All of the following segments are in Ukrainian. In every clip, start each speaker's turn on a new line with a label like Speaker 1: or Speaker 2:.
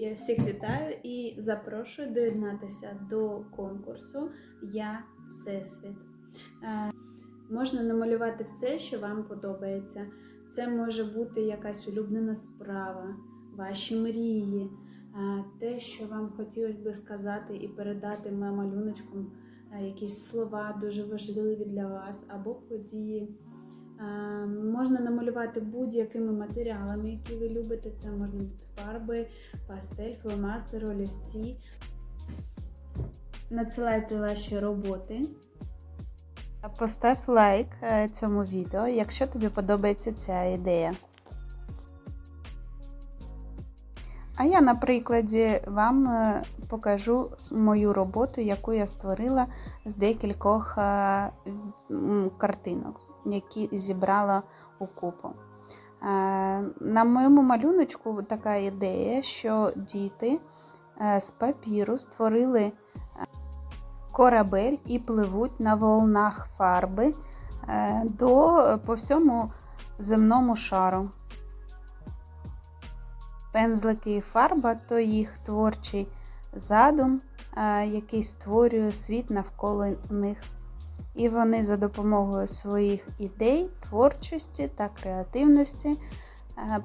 Speaker 1: Я всіх вітаю і запрошую доєднатися до конкурсу Я Всесвіт. Е, Можна намалювати все, що вам подобається. Це може бути якась улюблена справа, ваші мрії, е, те, що вам хотілося би сказати і передати моїм малюночком, е, якісь слова дуже важливі для вас або події. Е, Можна намалювати будь-якими матеріалами, які ви любите. Це можна бути фарби, пастель, фломастер, олівці. Надсилайте ваші роботи. Постав лайк е, цьому відео, якщо тобі подобається ця ідея. А я на прикладі вам е, покажу мою роботу, яку я створила з декількох картинок, які зібрала у купу. Е, На моєму малюночку така ідея, що діти е, з папіру створили е, корабель і пливуть на волнах фарби до по всьому земному шару. Пензлики і фарба то їх творчий задум, який створює світ навколо них. І вони за допомогою своїх ідей, творчості та креативності е,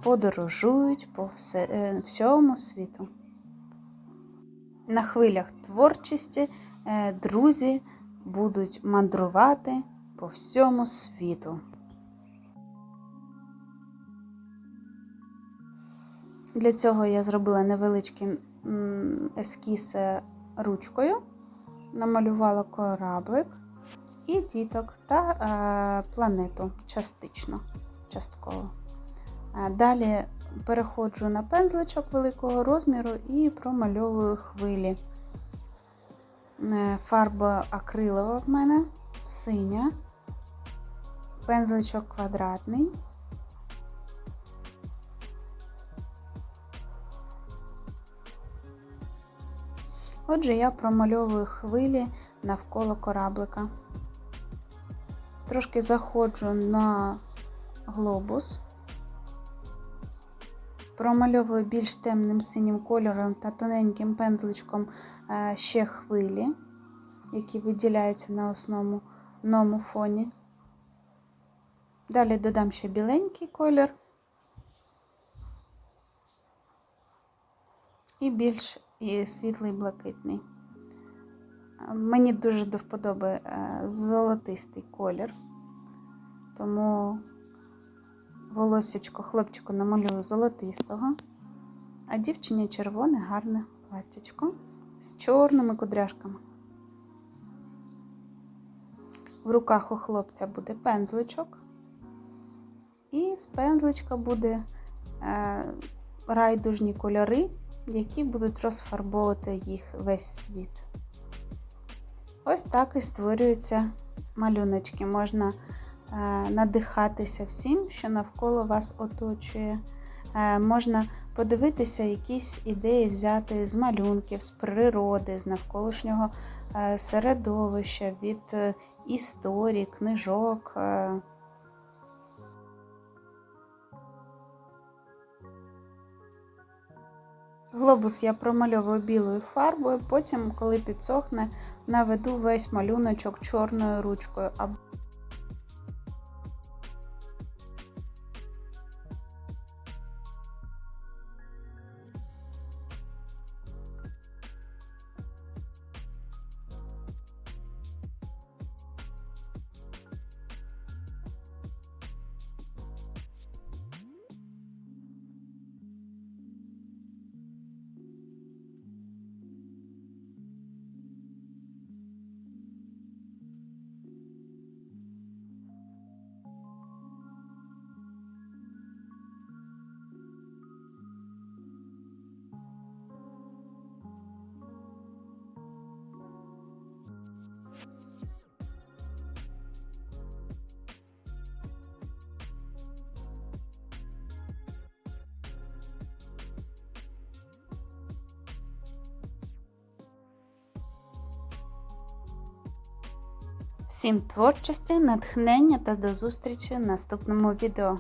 Speaker 1: подорожують по е, всьому світу. На хвилях творчості е, друзі будуть мандрувати по всьому світу. Для цього я зробила невеличкий ескіз ручкою, намалювала кораблик і діток та е, планету частично, частково. Е, Далі переходжу на пензличок великого розміру і промальовую хвилі. Е, Фарба акрилова в мене, синя, пензличок квадратний. Отже, я промальовую хвилі навколо кораблика. Трошки заходжу на глобус, промальовую більш темним синім кольором та тоненьким пензличком е, ще хвилі, які виділяються на основному фоні. Далі додам ще біленький колір і більш світлий блакитний. Мені дуже до вподоби е, золотистий колір, тому волосечко хлопчику намалюю золотистого, а дівчині червоне гарне платтячко з чорними кудряшками. В руках у хлопця буде пензличок, і з пензличка буде е, райдужні кольори, які будуть розфарбовувати їх весь світ. Ось так і створюються малюночки. Можна е, надихатися всім, що навколо вас оточує. Е, можна подивитися якісь ідеї взяти з малюнків, з природи, з навколишнього е, середовища, від історії, книжок. Глобус я промальовую білою фарбою, потім, коли підсохне, наведу весь малюночок чорною ручкою. Всім творчості, натхнення та до зустрічі в наступному відео.